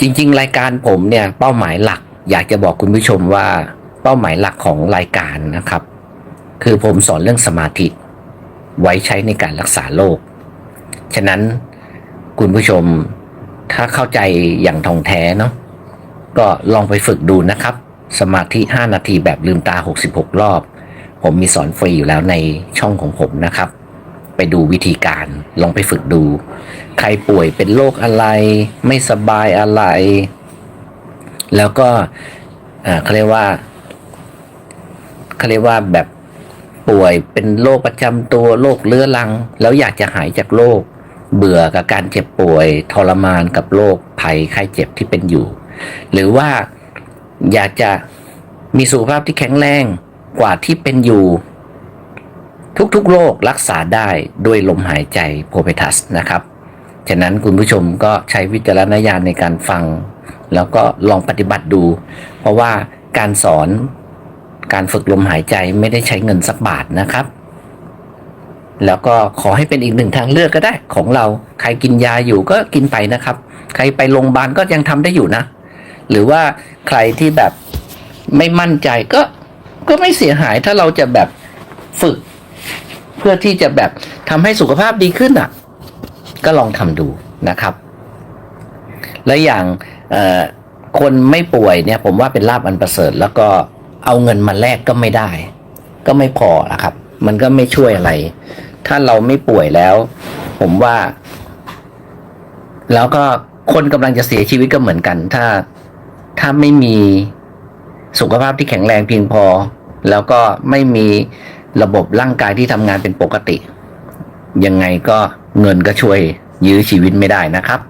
จริง ๆ รายการผมเนี่ยเป้าหมายหลัก อยากจะบอกคุณผู้ชมว่าเป้าหมายหลักของรายการนะครับ คือผมสอนเรื่องสมาธิ ไว้ใช้ในการรักษาโรคฉะนั้นคุณผู้ชมถ้าเข้าใจอย่างท่องแท้เนาะก็ลองไปฝึกดูนะครับ สมาธิ 5 นาทีแบบลืมตา 66 รอบ ผมมีสอนฟรีอยู่แล้วในช่องของผมนะครับ ไปดูวิธีการ ลองไปฝึกดู ใครป่วยเป็นโรคอะไร ไม่สบายอะไร แล้วก็เขาเรียกว่าเขาเรียกว่าแบบป่วยเป็นโรคประจำตัวโรคเรื้อรัง แล้วอยากจะหายจากโรคเบื่อกับการเจ็บป่วยทรมานกับโรคภัยไข้เจ็บที่เป็นอยู่ หรือว่าอยากจะมีสุขภาพที่แข็งแรงกว่าที่เป็นอยู่ ทุกๆโรครักษาได้ด้วยลมหายใจโพเปทัสนะครับ ฉะนั้นคุณผู้ชมก็ใช้วิจารณญาณในการฟัง แล้วก็ลองปฏิบัติดู เพราะว่าการสอนการฝึกลมหายใจไม่ได้ใช้เงินสักบาทนะครับ แล้วก็ขอให้เป็นอีกหนึ่งทางเลือกก็ได้ของเราใครกินยาอยู่ก็กินไปนะครับ ใครไปโรงพยาบาลก็ยังทำได้อยู่นะ หรือว่าใครที่แบบไม่มั่นใจก็ก็ไม่เสียหายถ้าเราจะแบบฝึก เพื่อที่จะแบบทำให้สุขภาพดีขึ้นอะ ก็ลองทำดูนะครับ และอย่างคนไม่ป่วยเนี่ย ผมว่าเป็นลาบอันประเสริฐ แล้วก็เอาเงินมาแลกก็ไม่ได้ ก็ไม่พอละครับ มันก็ไม่ช่วยอะไร ถ้าเราไม่ป่วยแล้ว ผมว่า แล้วก็คนกำลังจะเสียชีวิตก็เหมือนกัน ถ้าถ้าไม่มีสุขภาพที่แข็งแรงเพียงพอ แล้วก็ไม่มี ระบบร่างกายที่ทำงานเป็นปกติ ยังไงก็เงินก็ช่วยยื้อชีวิตไม่ได้นะครับ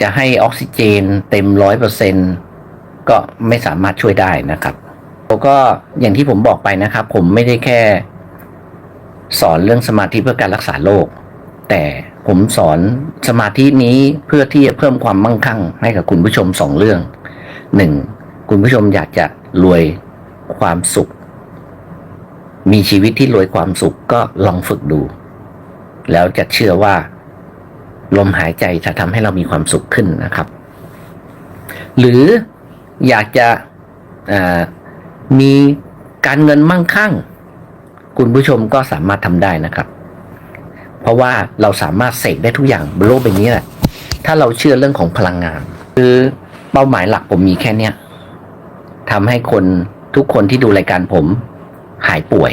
จะให้ออกซิเจนเต็มร้อยเปอร์เซ็นก็ไม่สามารถช่วยได้นะครับแล้วก็อย่างที่ผมบอกไปนะครับ ผมไม่ได้แค่ สอนเรื่องสมาธิเพื่อการรักษาโรคแต่ผมสอนสมาธินี้เพื่อที่จะเพิ่มความมั่งคั่ง ให้กับคุณผู้ชมสองเรื่องหนึ่งคุณผู้ชมอยากจะรวยความสุข มีชีวิตที่รวยความสุขก็ลองฝึกดู แล้วจะเชื่อว่า ลมหายใจจะทำให้เรามีความสุขขึ้นนะครับ หรืออยากจะมีการเงินมั่งคั่ง คุณผู้ชมก็สามารถทำได้นะครับ เพราะว่าเราสามารถเสกได้ทุกอย่างบนโลกใบนี้แหละถ้าเราเชื่อเรื่องของพลังงาน คือเป้าหมายหลักผมมีแค่เนี้ยทำให้คนทุกคนที่ดูรายการผม หายป่วย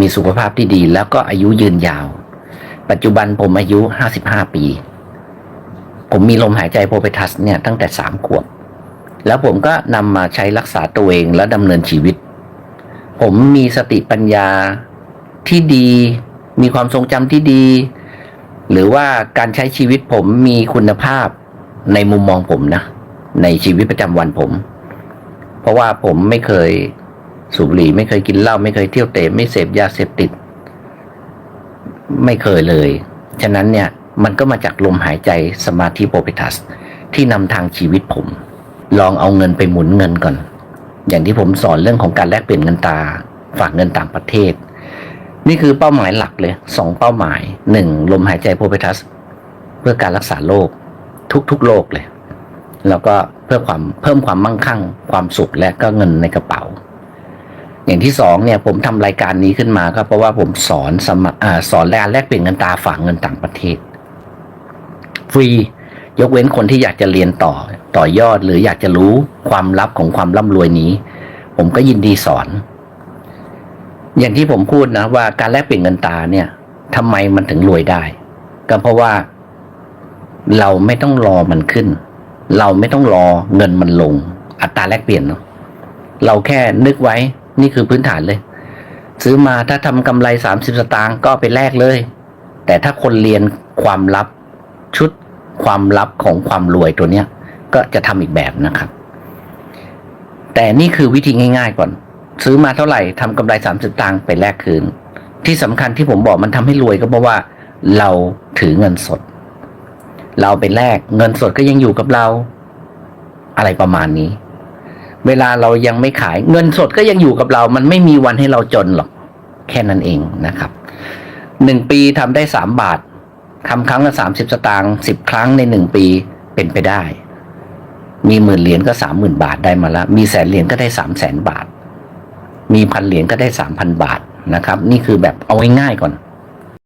มีสุขภาพที่ดีแล้วก็อายุยืนยาว ปัจจุบันผมอายุ55ปี ผมมีลมหายใจโพเปทัสเนี่ยตั้งแต่สามขวบ แล้วผมก็นำมาใช้รักษาตัวเองและดำเนินชีวิต ผมมีสติปัญญาที่ดี มีความทรงจำที่ดี หรือว่าการใช้ชีวิตผมมีคุณภาพในมุมมองผมนะ ในชีวิตประจำวันผม เพราะว่าผมไม่เคย สูบบุหรี่ไม่เคยกินเหล้าไม่เคยเที่ยวเตะไม่เสพยาเสพติด ไม่เคยเลย ฉะนั้นเนี่ยมันก็มาจากลมหายใจสมาธิโปรเปทัส ที่นำทางชีวิตผม ลองเอาเงินไปหมุนเงินก่อน อย่างที่ผมสอนเรื่องของการแลกเปลี่ยนเงินตา ฝากเงินต่างประเทศ นี่คือเป้าหมายหลักเลยสองเป้าหมายหนึ่งลมหายใจโพเปทัส เพื่อการรักษาโรคทุกๆโรคเลย แล้วก็เพื่อความเพิ่มความมั่งคั่ง ความสุขและก็เงินในกระเป๋า อย่างที่สองเนี่ยผมทำรายการนี้ขึ้นมาก็เพราะว่าผมสอนสมาอาสอนการแลกเปลี่ยนเงินตาฝากเงินต่างประเทศ ฟรียกเว้นคนที่อยากจะเรียนต่อต่อยอดหรืออยากจะรู้ความลับของความร่ำรวยนี้ ผมก็ยินดีสอน อย่างที่ผมพูดนะว่าการแลกเปลี่ยนเงินตาเนี่ยทำไมมันถึงรวยได้ ก็เพราะว่า เราไม่ต้องรอมันขึ้น เราไม่ต้องรอเงินมันลง อัตราแลกเปลี่ยนเนาะเราแค่นึกไว้ นี่คือพื้นฐานเลย ซื้อมาถ้าทำกำไรสามสิบสตางค์ก็ไปแลกเลย แต่ถ้าคนเรียนความลับชุดความลับของความรวยตัวเนี้ย ก็จะทำอีกแบบนะครับ แต่นี่คือวิธีง่าย ๆ ก่อน ซื้อมาเท่าไหร่ทำกำไรสามสิบตังค์ไปแลกคืน ที่สำคัญที่ผมบอกมันทำให้รวยก็เพราะว่า เราถือเงินสด เราไปแลกเงินสดก็ยังอยู่กับเรา อะไรประมาณนี้ เวลาเรายังไม่ขาย เงินสดก็ยังอยู่กับเรา มันไม่มีวันให้เราจนหรอก แค่นั้นเองนะครับหนึ่งปีทำได้สามบาททำครั้งละสามสิบสตางค์สิบครั้งในหนึ่งปีเป็นไปได้ มีหมื่นเหรียญก็สามหมื่นบาทได้มาแล้วมีแสนเหรียญก็ได้สามแสนบาท มีพันเหรียญก็ได้สามพันบาทนะครับ นี่คือแบบเอาง่ายๆก่อน